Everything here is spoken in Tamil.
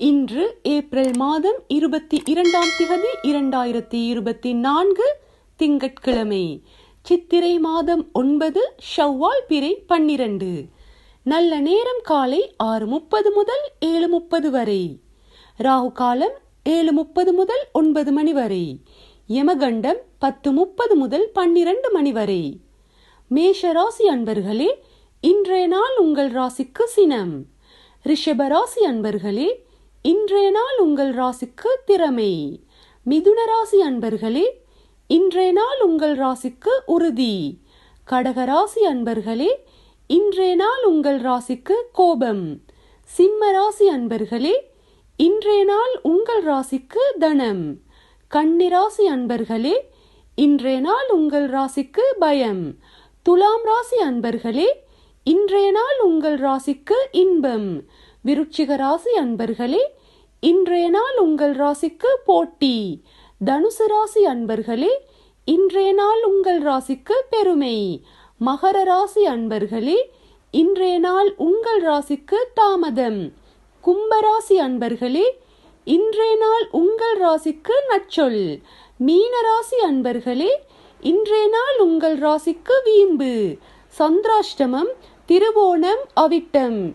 இன்று ஏப்ரல் மாதம் இருபத்தி இரண்டாம் திகதி இரண்டாயிரத்தி இருபத்தி நான்கு திங்கட்கிழமை. சித்திரை மாதம் ஒன்பது ஷவ்வால் பிறை பன்னிரண்டு. நல்ல நேரம் காலை ஆறு முப்பது முதல் ஏழு முப்பது வரை. ராகு காலம் ஏழு முப்பது முதல் ஒன்பது மணி வரை. யமகண்டம் பத்து முப்பது முதல் பன்னிரண்டு மணி வரை. மேஷ ராசி அன்பர்களே இன்றைய நாள் உங்கள் ராசிக்கு சினம். ரிஷப ராசி அன்பர்களே இன்றைய நாள் உங்கள் ராசிக்கு திறமை. மிதுன ராசி அன்பர்களே இன்றைய நாள் உங்கள் ராசிக்கு உறுதி. கடக ராசி அன்பர்களே இன்றைய நாள் உங்கள் ராசிக்கு கோபம். சிம்ம ராசி அன்பர்களே இன்றைய நாள் உங்கள் ராசிக்கு தனம். கன்னிராசி அன்பர்களே இன்றைய நாள் உங்கள் ராசிக்கு பயம். துலாம் ராசி அன்பர்களே இன்றைய நாள் உங்கள் ராசிக்கு இன்பம். விருச்சிக ராசி அன்பர்களே இன்றைய நாள் உங்கள் ராசிக்கு போட்டி. தனுசு ராசி அன்பர்களே இன்றைய நாள் உங்கள் ராசிக்கு பெருமை. மகர ராசி அன்பர்களே இன்றைய நாள் உங்கள் ராசிக்கு தாமதம். கும்பராசி அன்பர்களே இன்றைய நாள் உங்கள் ராசிக்கு நச்சொல். மீன ராசி அன்பர்களே இன்றைய நாள் உங்கள் ராசிக்கு வீம்பு. சந்திராஷ்டமம் திருவோணம் அவிட்டம்.